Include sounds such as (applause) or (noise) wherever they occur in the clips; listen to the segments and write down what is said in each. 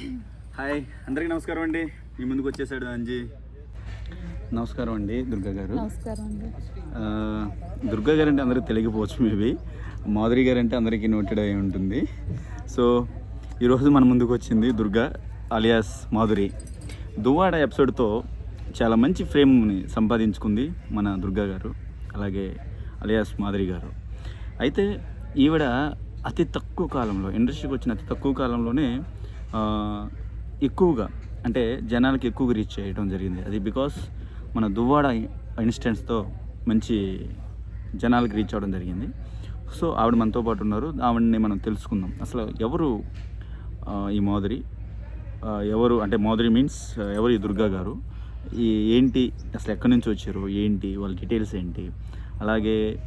Hi అందరికీ నమస్కారం అండి. మీ ముందుకు వచ్చేసాడు అంజీ. నమస్కారం అండి దుర్గా గారు. నమస్కారం అండి. ఆ, దుర్గా గారు అంటే అందరికీ తెలియకపోవచ్చు మేబీ. మాధురి గారు అంటే అందరికీ నోటెడ్ అయి ఉంటుంది. సో ఈరోజు మన ముందుకు వచ్చింది దుర్గా అలియాస్ మాధురి. దువ్వాడ ఎపిసోడ్తో చాలా మంచి ఫ్రేమ్ని సంపాదించుకుంది మన దుర్గా గారు అలాగే అలియాస్ మాధురి గారు. అయితే ఈవిడ అతి తక్కువ కాలంలో ఇండస్ట్రీకి వచ్చిన అతి తక్కువ కాలంలోనే ఎక్కువగా అంటే జనాలకి ఎక్కువగా రీచ్ చేయడం జరిగింది. అది బికాస్ మన దువ్వాడ ఇన్స్టెంట్స్తో మంచి జనాలకి రీచ్ అవ్వడం జరిగింది. సో ఆవిడ మనతో పాటు ఉన్నారు. ఆవిడని మనం తెలుసుకుందాం. అసలు ఎవరు ఈ మాధురి? ఎవరు అంటే మాధురి మీన్స్ ఎవరు ఈ దుర్గా గారు? ఈ ఏంటి అసలు ఎక్కడి నుంచి వచ్చారు? ఏంటి వాళ్ళ డీటెయిల్స్ ఏంటి? అలాగే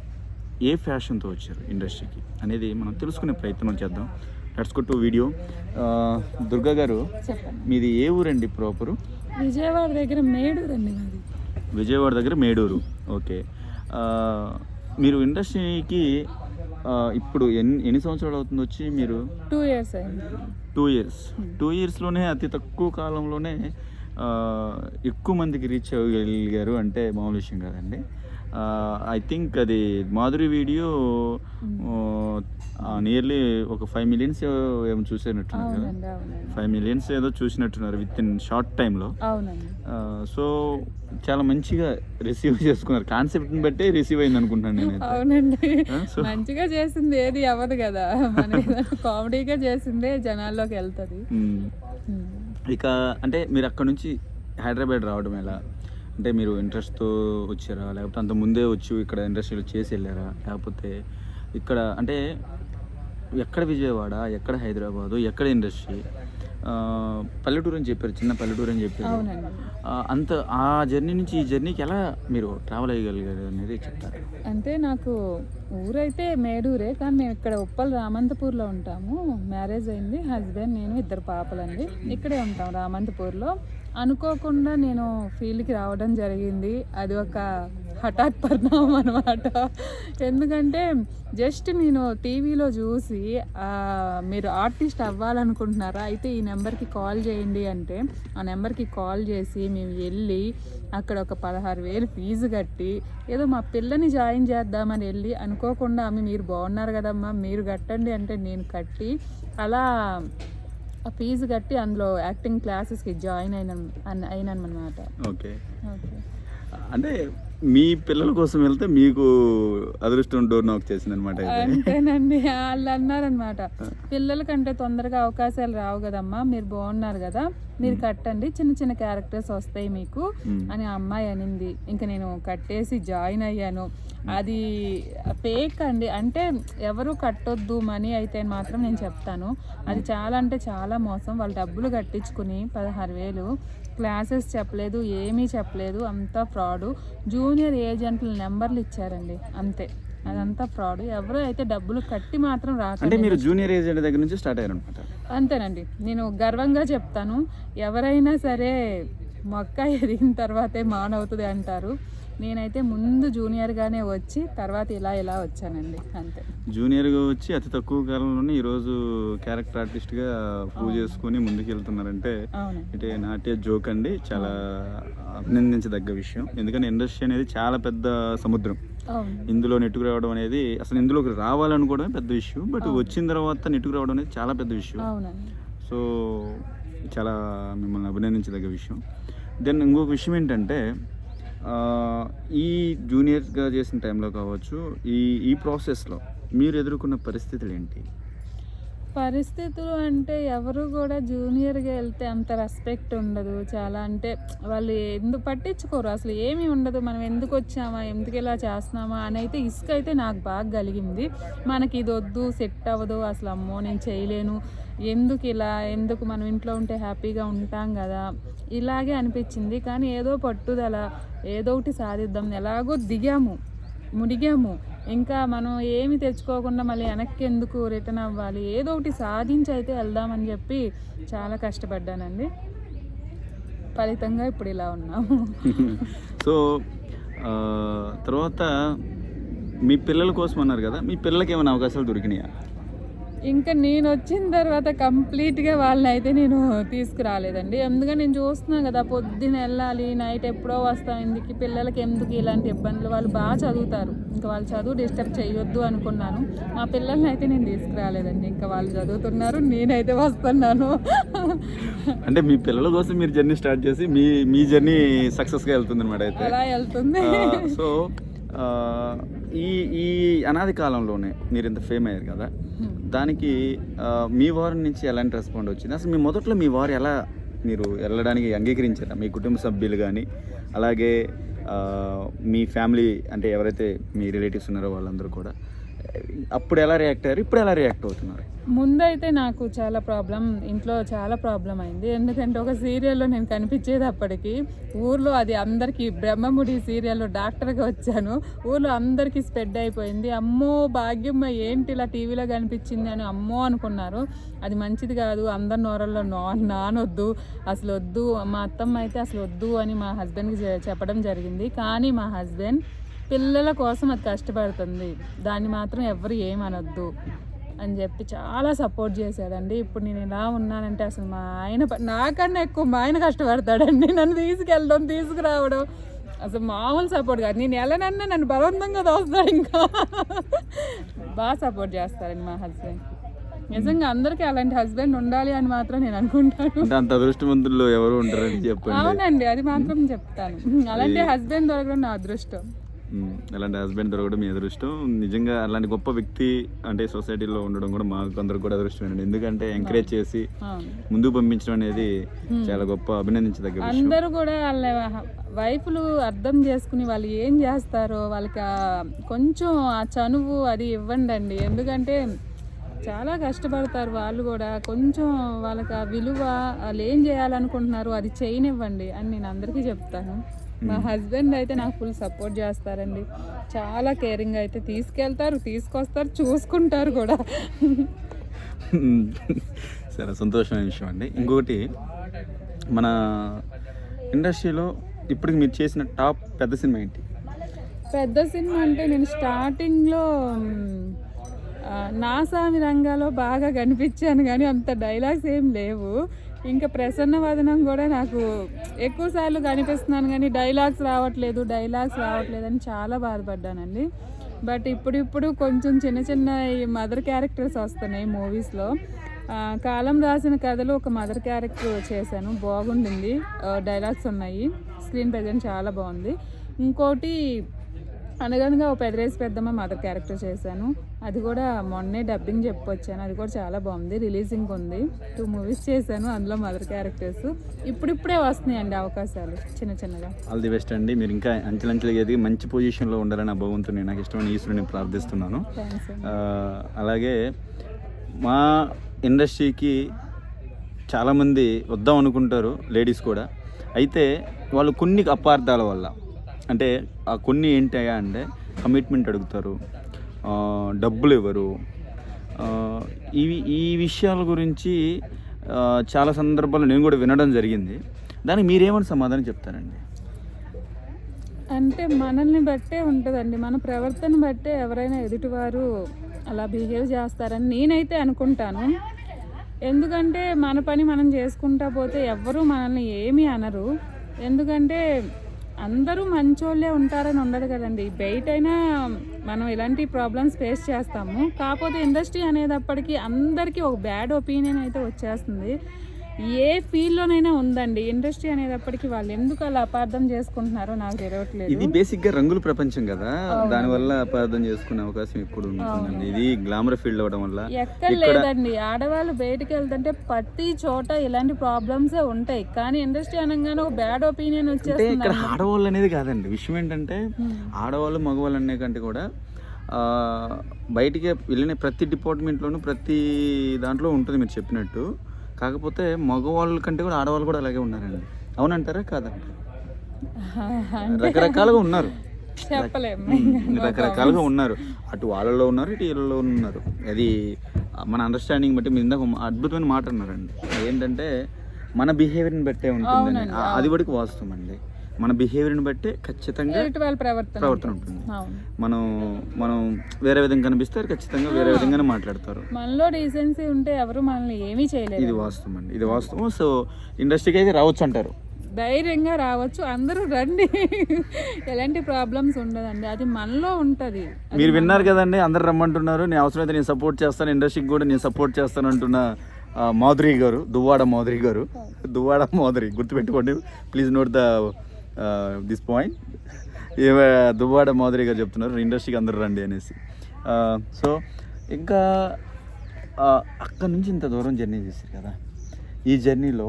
ఏ ఫ్యాషన్తో వచ్చారు ఇండస్ట్రీకి అనేది మనం తెలుసుకునే ప్రయత్నం చేద్దాం. లెట్స్ టు వీడియో దుర్గా గారు మీది ఏ ఊరండి ప్రాపరు? విజయవాడ దగ్గర మేడూరు అండి మాది. విజయవాడ దగ్గర మేడూరు. ఓకే. మీరు ఇండస్ట్రీకి ఇప్పుడు ఎన్ని ఎన్ని సంవత్సరాలు అవుతుంది వచ్చి మీరు? Two years two years two ఇయర్స్లోనే అతి తక్కువ కాలంలోనే ఎక్కువ మందికి రీచ్ అవ్వగలిగారు అంటే మామూలు విషయం కాదండి. ఐ థింక్ అది మాధురి వీడియో నియర్లీ ఒక ఫైవ్ మిలియన్స్ ఏమో చూసేనట్టున్నారు కదా. ఫైవ్ మిలియన్స్ ఏదో చూసినట్టున్నారు విత్ ఇన్ షార్ట్ టైంలో సో చాలా మంచిగా రిసీవ్ చేసుకున్నారు. కాన్సెప్ట్ని బట్టే రిసీవ్ అయింది అనుకుంటున్నాను నేనైతే. అవునండి. మంచిగా చేసింది ఏది అవ్వదు కదా. కామెడీగా చేసిందే జనాల్లోకి వెళ్తుంది. మ్మ్. ఇక అంటే మీరు అక్కడ నుంచి హైదరాబాద్ రావడం ఎలా? అంటే మీరు ఇంట్రెస్ట్తో వచ్చారా? లేకపోతే అంత ముందే వచ్చి ఇక్కడ ఇండస్ట్రీలో చేసి వెళ్ళారా? లేకపోతే ఇక్కడ అంటే ఎక్కడ విజయవాడ ఎక్కడ హైదరాబాదు ఎక్కడ ఇండస్ట్రీ? పల్లెటూరు అని చెప్పారు చిన్న పల్లెటూరు అని చెప్పారు. అంత ఆ జర్నీ నుంచి ఈ జర్నీకి ఎలా మీరు ట్రావెల్ అయ్యగలిగారు అనేది చెప్తారు? అంటే నాకు ఊరైతే మేడూరే కానీ మేము ఇక్కడ ఉప్పల్ రామంతపూర్లో ఉంటాము. మ్యారేజ్ అయింది హస్బెండ్ నేను ఇద్దరు పాపలండి. ఇక్కడే ఉంటాం రామంతపూర్లో. అనుకోకుండా నేను ఫీల్డ్కి రావడం జరిగింది. అది ఒక హఠాత్ పరిణామం అనమాట ఎందుకంటే జస్ట్ నేను టీవీలో చూసి మీరు ఆర్టిస్ట్ అవ్వాలనుకుంటున్నారా? అయితే ఈ నెంబర్కి కాల్ చేయండి అంటే ఆ నెంబర్కి కాల్ చేసి మేము వెళ్ళి అక్కడ ఒక పదహారు వేలు ఫీజు కట్టి ఏదో మా పిల్లని జాయిన్ చేద్దామని వెళ్ళి అనుకోకుండా ఆమె మీరు బాగున్నారు కదమ్మా మీరు కట్టండి అంటే నేను కట్టి అలా ఆ ఫీజు కట్టి అందులో యాక్టింగ్ క్లాసెస్కి జాయిన్ అయిన అయినానమాట ఓకే. ఓకే. అంటే మీ పిల్లల కోసం వెళ్తే మీకు అదృష్టం డోర్ నాక్ చేసింది అనమాట అంతేనండి. వాళ్ళు అన్నారనమాట పిల్లలకంటే తొందరగా అవకాశాలు రావు కదమ్మా మీరు బాగున్నారు కదా మీరు కట్టండి చిన్న చిన్న క్యారెక్టర్స్ వస్తాయి మీకు. అని అమ్మాయి అనింది. ఇంకా నేను కట్టేసి జాయిన్ అయ్యాను. అది ఫేక్ అండి. అంటే ఎవరు కట్టొద్దు మనీ అయితే మాత్రం నేను చెప్తాను. అది చాలా అంటే చాలా మోసం. వాళ్ళు డబ్బులు కట్టించుకుని పదహారు వేలు క్లాసెస్ చెప్పలేదు ఏమీ చెప్పలేదు. అంతా ఫ్రాడ్. జూనియర్ ఏజెంట్ల నెంబర్లు ఇచ్చారండి. అంతే. అదంతా ఫ్రాడ్. ఎవరు అయితే డబ్బులు కట్టి మాత్రం అంటే రాకండి మీరు జూనియర్ ఏజెంట్ దగ్గర నుంచి స్టార్ట్ అయ్యారు అనమాట అంతేనండి. నేను గర్వంగా చెప్తాను. ఎవరైనా సరే మొక్క ఎదిగిన తర్వాతే మానవుతుంది అంటారు. నేనైతే ముందు జూనియర్గానే వచ్చి తర్వాత ఇలా ఇలా వచ్చానండి అంతే. జూనియర్గా వచ్చి అతి తక్కువ కాలంలోనే ఈరోజు క్యారెక్టర్ ఆర్టిస్ట్గా ప్రూవ్ చేసుకుని ముందుకు వెళ్తున్నారంటే ఇటే నాట్య జోక్ అండి చాలా అభినందించదగ్గ విషయం. ఎందుకంటే ఇండస్ట్రీ అనేది చాలా పెద్ద సముద్రం. ఇందులో నెట్టుకు రావడం అనేది అసలు ఇందులోకి రావాలనుకోవడమే పెద్ద విషయం బట్ వచ్చిన తర్వాత నెట్టుకు రావడం అనేది చాలా పెద్ద విషయం సో చాలా మిమ్మల్ని అభినందించదగ్గ విషయం. దెన్ ఇంకొక విషయం ఏంటంటే ఈ జూనియర్గా చేసిన టైంలో కావచ్చు ఈ ఈ ప్రాసెస్లో మీరు ఎదుర్కొన్న పరిస్థితులు ఏంటి? పరిస్థితులు అంటే ఎవరు కూడా జూనియర్గా వెళ్తే అంత రెస్పెక్ట్ ఉండదు. చాలా అంటే వాళ్ళు ఎందుకు పట్టించుకోరు? అసలు ఏమీ ఉండదు. మనం ఎందుకు వచ్చామా? ఎందుకు ఇలా చేస్తున్నామా? అని అయితే ఇసుక అయితే నాకు బాగా కలిగింది. మనకి ఇది వద్దు సెట్ అవ్వదు. అసలు అమ్మో నేను చేయలేను. ఎందుకు ఇలా? ఎందుకు మనం ఇంట్లో ఉంటే హ్యాపీగా ఉంటాం కదా? ఇలాగే అనిపించింది. కానీ ఏదో పట్టుదల ఏదో ఒకటి సాధిద్దాం. ఎలాగో దిగాము మునిగాము. ఇంకా మనం ఏమి తెచ్చుకోకుండా మళ్ళీ వెనక్కి ఎందుకు రిటర్న్ అవ్వాలి? ఏదో ఒకటి సాధించి అయితే వెళ్దామని చెప్పి చాలా కష్టపడ్డానండి. ఫలితంగా ఇప్పుడు ఇలా ఉన్నాము. (laughs) సో తర్వాత మీ పిల్లల కోసం అన్నారు కదా మీ పిల్లలకి ఏమైనా అవకాశాలు దొరికినాయా? ఇంకా నేను వచ్చిన తర్వాత కంప్లీట్గా వాళ్ళని అయితే నేను తీసుకురాలేదండి. ఎందుకంటే నేను చూస్తున్నాను కదా పొద్దున్న వెళ్ళాలి నైట్ ఎప్పుడో వస్తాం ఎందుకు పిల్లలకి ఎందుకు ఇలాంటి ఇబ్బందులు? వాళ్ళు బాగా చదువుతారు. ఇంకా వాళ్ళు చదువు డిస్టర్బ్ చేయొద్దు అనుకున్నాను. మా పిల్లల్ని అయితే నేను తీసుకురాలేదండి. ఇంకా వాళ్ళు చదువుతున్నారు నేనైతే వస్తున్నాను. అంటే మీ పిల్లల కోసం మీరు జర్నీ స్టార్ట్ చేసి మీ మీ జర్నీ సక్సెస్గా వెళ్తుంది అనమాట అయితే. అలా వెళ్తుంది. సో ఈ ఈ అనాది కాలంలోనే మీరు ఇంత ఫేమ్ అయ్యారు కదా దానికి మీ వారి నుంచి ఎలాంటి రెస్పాండ్ వచ్చింది? అసలు మీ మొదట్లో మీ వారు ఎలా మీరు వెళ్ళడానికి అంగీకరించారా? మీ కుటుంబ సభ్యులు కానీ అలాగే మీ ఫ్యామిలీ అంటే ఎవరైతే మీ రిలేటివ్స్ ఉన్నారో వాళ్ళందరూ కూడా? అప్పుడు ఎలా రియాక్ట్ అయ్యారు? ఇప్పుడు ఎలా రియాక్ట్ అవుతున్నారు? ముందైతే నాకు చాలా ప్రాబ్లం ఇంట్లో చాలా ప్రాబ్లం అయింది. ఎందుకంటే ఒక సీరియల్లో నేను కనిపించేది అప్పటికి. ఊర్లో అది అందరికీ బ్రహ్మముడి సీరియల్లో డాక్టర్గా వచ్చాను. ఊర్లో అందరికీ స్ప్రెడ్ అయిపోయింది. అమ్మో భాగ్యమ్మ ఏంటి ఇలా టీవీలో కనిపించింది అని అమ్మో అనుకున్నారు. అది మంచిది కాదు అందరి నోరల్లో నా నానొద్దు అసలు వద్దు. మా అత్తమ్మ అయితే అసలు వద్దు అని మా హస్బెండ్కి చెప్పడం జరిగింది. కానీ మా హస్బెండ్ పిల్లల కోసం అది కష్టపడుతుంది. దాన్ని మాత్రం ఎవరు ఏమనొద్దు అని చెప్పి చాలా సపోర్ట్ చేశాడండి. ఇప్పుడు నేను ఇలా ఉన్నానంటే అసలు మా ఆయన నాకన్నా ఎక్కువ మా ఆయన కష్టపడతాడండి. నన్ను తీసుకెళ్ళడం తీసుకురావడం అసలు మామూలు సపోర్ట్ కాదు. నేను వెళ్ళనన్నా నన్ను బలవంతంగా దోస్తాడు ఇంకా. బాగా సపోర్ట్ చేస్తారండి మా హస్బెండ్ నిజంగా అందరికీ అలాంటి హస్బెండ్ ఉండాలి అని మాత్రం నేను అనుకుంటాను. అంత అదృష్టవంతుల్లో ఎవరు ఉంటారని చెప్పండి. అవునండి అది మాత్రం చెప్తాను. అలాంటి హస్బెండ్ దొరకడం నా అదృష్టం. అలాంటి హస్బెండ్ దొరకడం మీ అదృష్టం. నిజంగా అలాంటి గొప్ప వ్యక్తి అంటే సొసైటీలో ఉండడం కూడా మాకు అందరికి కూడా అదృష్టమేనండి. ఎందుకంటే ఎంకరేజ్ చేసి ముందుకు పంపించడం అనేది చాలా గొప్ప అభినందించదగ్గ అందరూ కూడా వాళ్ళ వైఫ్లు అర్థం చేసుకుని వాళ్ళు ఏం చేస్తారో వాళ్ళకి కొంచెం ఆ చనువు అది ఇవ్వండి అండి ఎందుకంటే చాలా కష్టపడతారు వాళ్ళు కూడా. కొంచెం వాళ్ళకి ఆ విలువ వాళ్ళు ఏం చేయాలనుకుంటున్నారు అది చేయనివ్వండి అని నేను అందరికీ చెప్తాను. మా హస్బెండ్ అయితే నాకు ఫుల్ సపోర్ట్ చేస్తారండి. చాలా కేరింగ్ అయితే తీసుకెళ్తారు తీసుకొస్తారు చూసుకుంటారు కూడా. (laughs) చాలా సంతోషమైన విషయం అండి. ఇంకొకటి మన ఇండస్ట్రీలో ఇప్పటికి మీరు చేసిన టాప్ పెద్ద సినిమా ఏంటి? పెద్ద సినిమా అంటే నేను స్టార్టింగ్లో మ్, ఆ, నా సామి రంగాలో బాగా కనిపించాను కానీ అంత డైలాగ్స్ ఏం లేవు. ఇంకా ప్రసన్న వదనం కూడా నాకు ఎక్కువ సార్లు కనిపిస్తున్నాను కానీ డైలాగ్స్ రావట్లేదు డైలాగ్స్ రావట్లేదు అని చాలా బాధపడ్డానండి. బట్ ఇప్పుడు ఇప్పుడు కొంచెం చిన్న చిన్న ఈ మదర్ క్యారెక్టర్స్ వస్తున్నాయి మూవీస్లో. కాలం రాసిన కథలో ఒక మదర్ క్యారెక్టర్ చేశాను. బాగుండింది. డైలాగ్స్ ఉన్నాయి. స్క్రీన్ ప్రజెంట్ చాలా బాగుంది. ఇంకోటి అనగనగా ఒక పెదరేసి పెద్దమ్మ మదర్ క్యారెక్టర్ చేశాను. అది కూడా మొన్నే డబ్బింగ్ చెప్పొచ్చాను అది కూడా చాలా బాగుంది. రిలీజింగ్ ఉంది టూ మూవీస్ చేశాను. అందులో మదర్ క్యారెక్టర్స్. ఇప్పుడిప్పుడే వస్తున్నాయండి అవకాశాలు చిన్న చిన్నగా. ఆల్ ది బెస్ట్ అండి. మీరు ఇంకా అంచెలంచెలుగా ఎదిగి మంచి పొజిషన్లో ఉండాలని భగవంతుని నాకు ఇష్టమైన ఈశ్వరుని ప్రార్థిస్తున్నాను. ఆ, అలాగే మా ఇండస్ట్రీకి చాలామంది వద్దాం అనుకుంటారు లేడీస్ కూడా. అయితే వాళ్ళు కొన్ని అపార్థాల వల్ల అంటే ఆ కొన్ని ఏంటయ్యా అంటే కమిట్మెంట్ అడుగుతారు. డబ్బులు ఇవ్వరు ఇవి ఈ విషయాల గురించి చాలా సందర్భాల్లో నేను కూడా వినడం జరిగింది. దానికి మీరేమని సమాధానం చెప్తారండి? అంటే మనల్ని బట్టే ఉంటుందండి. మన ప్రవర్తన బట్టే ఎవరైనా ఎదుటివారు అలా బిహేవ్ చేస్తారని నేనైతే అనుకుంటాను. ఎందుకంటే మన పని మనం చేసుకుంటా పోతే ఎవ్వరూ మనల్ని ఏమీ అనరు. ఎందుకంటే అందరూ మంచోళ్ళే ఉంటారని ఉండదు కదండి. బయటైనా మనం ఇలాంటి ప్రాబ్లమ్స్ ఫేస్ చేస్తాము. కాకపోతే ఇండస్ట్రీ అనేటప్పటికీ అందరికీ ఒక బ్యాడ్ ఒపీనియన్ అయితే వచ్చేస్తుంది. ఏ ఫీల్డ్లోనైనా ఉందండి. ఇండస్ట్రీ అనేటప్పటికి వాళ్ళు ఎందుకు అలా అపార్థం చేసుకుంటున్నారో నాకు తెలియట్లేదు ఇది బేసిక్గా రంగుల ప్రపంచం కదా. దానివల్ల అపార్థం చేసుకునే అవకాశం ఎప్పుడు ఉంటుందండి. ఇది గ్లామర్ ఫీల్డ్ అవ్వడం వల్ల. ఎక్కడ లేదండి. ఆడవాళ్ళు బయటికి వెళ్తుంటే ప్రతి చోట ఇలాంటి ప్రాబ్లమ్సే ఉంటాయి. కానీ ఇండస్ట్రీ అనగానే ఒక బ్యాడ్ ఒపీనియన్ వచ్చేస్తుంది ఇక్కడ ఆడవాళ్ళు అనేది కాదండి. విషయం ఏంటంటే ఆడవాళ్ళు మగవాళ్ళు అనే కంటే కూడా బయటికి వెళ్ళిన ప్రతి డిపార్ట్మెంట్లోనూ ప్రతి దాంట్లో ఉంటుంది మీరు చెప్పినట్టు. కాకపోతే మగవాళ్ళ కంటే కూడా ఆడవాళ్ళు కూడా అలాగే ఉన్నారండి. అవునంటారా? కాదంటారా రకరకాలుగా ఉన్నారు. రకరకాలుగా ఉన్నారు. అటు వాళ్ళలో ఉన్నారు ఇటు వీళ్ళలో ఉన్నారు. అది మన అండర్స్టాండింగ్ బట్టి మీరు ఇందాక అద్భుతమైన మాట అన్నారండి. ఏంటంటే మన బిహేవియర్ని బట్టే ఉంటుందని. ఆ- అది వరకు వాస్తవం అండి. మన బిహేవియర్ని బట్టే ఖచ్చితంగా ప్రవర్తన ఉంటుంది. మనం మనం వేరే విధంగా కనిపిస్తారు ఖచ్చితంగా వేరే విధంగానే మాట్లాడతారు. మనలో డీసెన్సీ ఉంటే ఎవరు మనల్ని ఏమీ చేయలేరు ఇది వాస్తవం అండి. ఇది వాస్తవం. సో ఇండస్ట్రీకి అయితే రావచ్చు అంటారు. ధైర్యంగా రావచ్చు. అందరూ రండి. ఎలాంటి ప్రాబ్లమ్స్ ఉండదండి. అది మనలో ఉంటుంది. మీరు విన్నారు కదండి అందరు రమ్మంటున్నారు. నేను అవసరమైతే నేను సపోర్ట్ చేస్తాను. ఇండస్ట్రీకి కూడా నేను సపోర్ట్ చేస్తాను అంటున్న మాధురి గారు దువ్వాడ మాధురి గారు. దువ్వాడ మాధురి గుర్తుపెట్టుకోండి. Please note the this point ఏవే దువ్వాడ మాదిరిగా గారు చెప్తున్నారు ఇండస్ట్రీకి అందరు రండి అనేసి. సో ఇంకా అక్కడ నుంచి ఇంత దూరం జర్నీ చేశారు కదా. ఈ జర్నీలో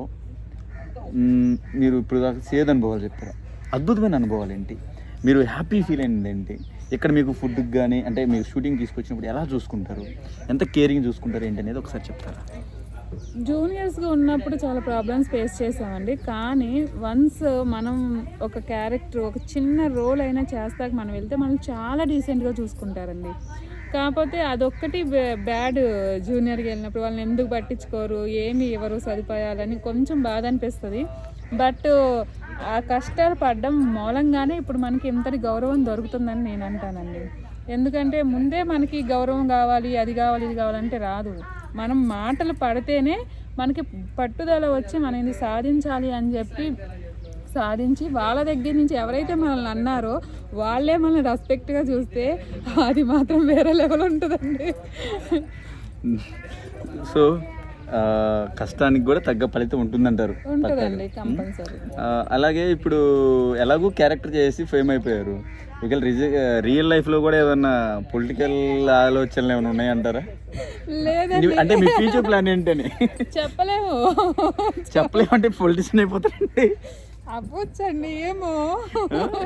మీరు ఇప్పుడు దాకా సేద్ అనుభవాలు చెప్పారు అద్భుతమైన అనుభవాలు ఏంటి? మీరు హ్యాపీ ఫీల్ అయింది ఏంటి? ఇక్కడ మీకు ఫుడ్ కానీ అంటే మీరు షూటింగ్ తీసుకొచ్చినప్పుడు ఎలా చూసుకుంటారు? ఎంత కేరింగ్ చూసుకుంటారు ఏంటి అనేది ఒకసారి చెప్తారా? జూనియర్స్గా ఉన్నప్పుడు చాలా ప్రాబ్లమ్స్ ఫేస్ చేసామండి. కానీ వన్స్ మనం ఒక క్యారెక్టర్ ఒక చిన్న రోల్ అయినా చేస్తాక మనం వెళ్తే మనం చాలా డీసెంట్గా చూసుకుంటారండి. కాకపోతే అదొక్కటి బ్యాడ్ జూనియర్కి వెళ్ళినప్పుడు వాళ్ళని ఎందుకు పట్టించుకోరు ఏమి ఇవ్వరు సదుపాయాలని కొంచెం బాధ అనిపిస్తుంది. బట్ ఆ కష్టాలు పడడం మూలంగానే ఇప్పుడు మనకి ఇంతటి గౌరవం దొరుకుతుందని నేను అంటానండి. ఎందుకంటే ముందే మనకి గౌరవం కావాలి అది కావాలి ఇది కావాలంటే రాదు. మనం మాటలు పడితేనే మనకి పట్టుదల వచ్చి మనం ఇది సాధించాలి అని చెప్పి సాధించి వాళ్ళ దగ్గర నుంచి ఎవరైతే మనల్ని అన్నారో వాళ్ళే మనల్ని రెస్పెక్ట్గా చూస్తే అది మాత్రం వేరే లెవెల్ ఉంటుందండి. సో కష్టానికి కూడా తగ్గ ఫలితం ఉంటుందంటారు అలాగే ఇప్పుడు ఎలాగో క్యారెక్టర్ చేసి ఫేమ్ అయిపోయారు. రిజ రియల్ లైఫ్లో కూడా ఏదన్నా పొలిటికల్ ఆలోచనలు ఏమైనా ఉన్నాయంటారా? లేదండి. అంటే మీ ఫ్యూచర్ ప్లాన్ ఏంటని? చెప్పలేము. చెప్పలేమంటే పొలిటీషియన్ అయిపోతారండి. అవ్వచ్చండి ఏమో.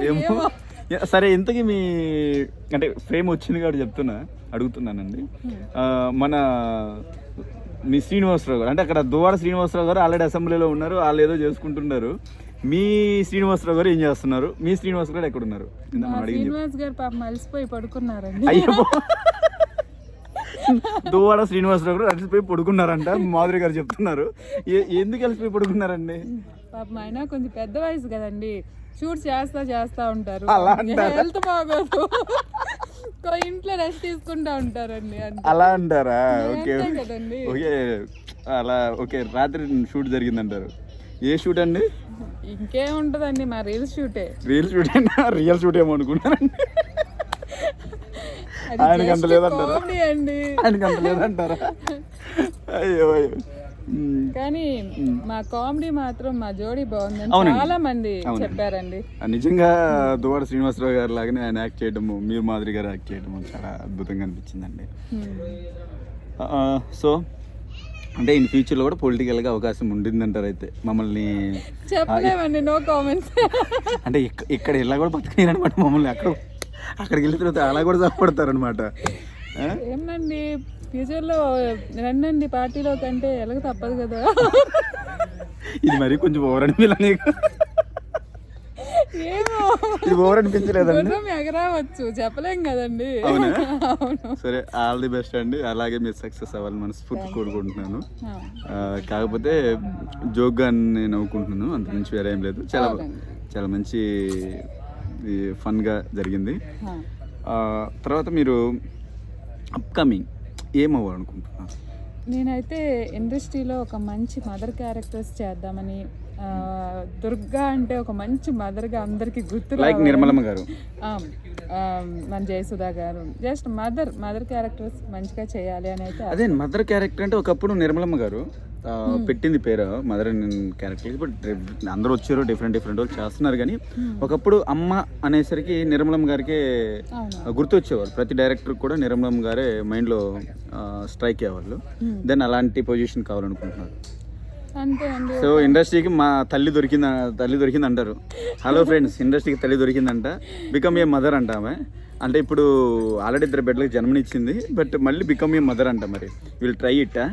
ఏమో? సరే ఇంతకీ మీ అంటే ఫేమ్ వచ్చింది కాబట్టి చెప్తున్నా అడుగుతున్నానండి. మన మీ శ్రీనివాసరావు గారు అంటే అక్కడ దువాడ శ్రీనివాసరావు గారు ఆల్రెడీ అసెంబ్లీలో ఉన్నారు వాళ్ళు ఏదో చేసుకుంటున్నారు. మీ శ్రీనివాసరావు గారు ఏం చేస్తున్నారు? మీ శ్రీనివాస్ గారు ఎక్కడ ఉన్నారు శ్రీనివాస్ గారు పాపం అలసిపోయి పడుకున్నారండి. అయ్యో. దువ్వాడ శ్రీనివాసరావు గారు అలసిపోయి పడుకున్నారంట మాధురి గారు చెప్తున్నారు. ఎందుకు అలసిపోయి పడుకున్నారండి? పాపం ఆయన కొంచెం పెద్ద వయసు కదండి. షూట్ చేస్తా చేస్తా ఉంటారు? హెల్త్ బాగోదు. ఇంట్లో రెస్ట్ తీసుకుంటా ఉంటారండి అలా అంటారా? ఓకే ఓకే అలా ఓకే రాత్రి షూట్ జరిగిందంటారు. ఏ షూట్ అండి? ఇంకేముంటదండి మా రీల్స్ షూటే రియల్ షూట్ అయినా రియల్ షూట్ ఏమో అనుకున్నారండి. అది ఆయనకి అంత లేదంటారా? అండి. ఆయనకి అంత లేదంటారా? అయ్యో అయ్యో. కానీ మా కామెడీ మాత్రం మా జోడీ బాగుందని అవునండి. చాలా మంది. చెప్పారండి. నిజంగా దువాడ శ్రీనివాసరావు గారు లాగానే ఆయన యాక్ట్ చేయడము మీరు మాదిరి గారు యాక్ట్ చేయడము చాలా అద్భుతంగా అనిపించిందండి. సో అంటే ఇన్ ఫ్యూచర్లో కూడా పొలిటికల్గా అవకాశం ఉండిందంటారు అయితే మమ్మల్ని. చెప్పలేమండి నో కామెంట్స్ (laughs) అంటే ఇక్క- ఇక్కడ ఇలా కూడా బతకనమాట మమ్మల్ని. అక్కడ అక్కడికి వెళ్ళిన తర్వాత అలా కూడా సపోడతారు అనమాట ఏమండి ఫ్యూచర్లో రండి పార్టీలో కంటే ఎలాగ తప్పదు కదా. ఇది మరీ కొంచెం ఓవర్ అనిపించలే నీకు ఇది ఓవర్ అనిపించలేదండి. గుర్రం ఎగరావచ్చు చెప్పలేం కదండి. అవునా? సరే ఆల్ ది బెస్ట్ అండి. అలాగే మీరు సక్సెస్ అవ్వాలని మనస్ఫూర్తి కోరుకుంటున్నాను. కాకపోతే జోక్గా నేను నవ్వుకుంటున్నాను. అంత నుంచి వేరే ఏం లేదు. చాలా. చాలా మంచి ఫన్గా జరిగింది. తర్వాత మీరు అప్కమింగ్ ఏమవ్వాలనుకుంటున్నారు నేనైతే ఇండస్ట్రీలో ఒక మంచి మదర్ క్యారెక్టర్స్ చేద్దామని దుర్గా అంటే ఒక మంచి మదర్గా అందరికీ గుర్తు లైక్ నిర్మలమ్మ గారు. మన జయసుధా గారు. జస్ట్ మదర్ మదర్ క్యారెక్టర్స్ మంచిగా చేయాలి అని అయితే అదే మదర్ క్యారెక్టర్ అంటే ఒకప్పుడు నిర్మలమ్మ గారు ఆ, పెట్టింది పేరు మదర్ క్యారెక్టర్ బట్ అందరూ వచ్చారు డిఫరెంట్ డిఫరెంట్ వాళ్ళు చేస్తున్నారు కానీ ఒకప్పుడు అమ్మ అనేసరికి నిర్మలమ్మ గారికి గుర్తొచ్చేవారు ప్రతి డైరెక్టర్ కూడా నిర్మలమ్మ గారే మైండ్లో స్ట్రైక్ అయ్యేవాళ్ళు. దెన్ అలాంటి పొజిషన్ కావాలనుకుంటున్నారు. సో ఇండస్ట్రీకి మా తల్లి దొరికింది తల్లి దొరికింది అంటారు హలో ఫ్రెండ్స్ ఇండస్ట్రీకి తల్లి దొరికిందంట. బికమ్ ఏ మదర్ అంట ఆమె అంటే ఇప్పుడు ఆల్రెడీ ఇద్దరు బిడ్డలకు జన్మనిచ్చింది బట్ మళ్ళీ బికమ్ ఏ మదర్ అంట మరి. వీళ్ళు ట్రై ఇట్టా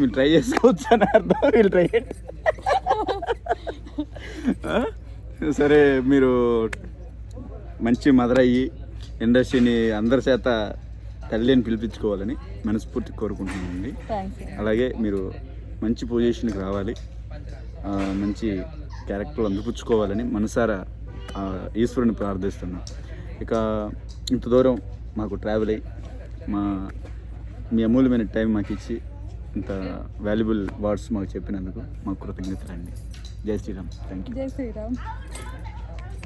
వీళ్ళు ట్రై చేసుకోవచ్చు అని అర్థం. వీళ్ళు ట్రై సరే మీరు మంచి మదర్ అయ్యి ఇండస్ట్రీని అందరి చేత తల్లి అని పిలిపించుకోవాలని మనస్ఫూర్తి కోరుకుంటున్నానండి. అలాగే మీరు మంచి పొజిషన్కి రావాలి. మంచి క్యారెక్టర్లు అందిపుచ్చుకోవాలని మనసారా ఈశ్వరుని ప్రార్థిస్తున్నా. ఇక ఇంత దూరం మాకు ట్రావెల్ అయ్యి మా మీ అమూల్యమైన టైం మాకు ఇచ్చి ఇంత వాల్యుబుల్ వర్డ్స్ మాకు చెప్పినందుకు మాకు కృతజ్ఞతలు అండి జై శ్రీరామ్. థ్యాంక్ యూ జై శ్రీరామ్.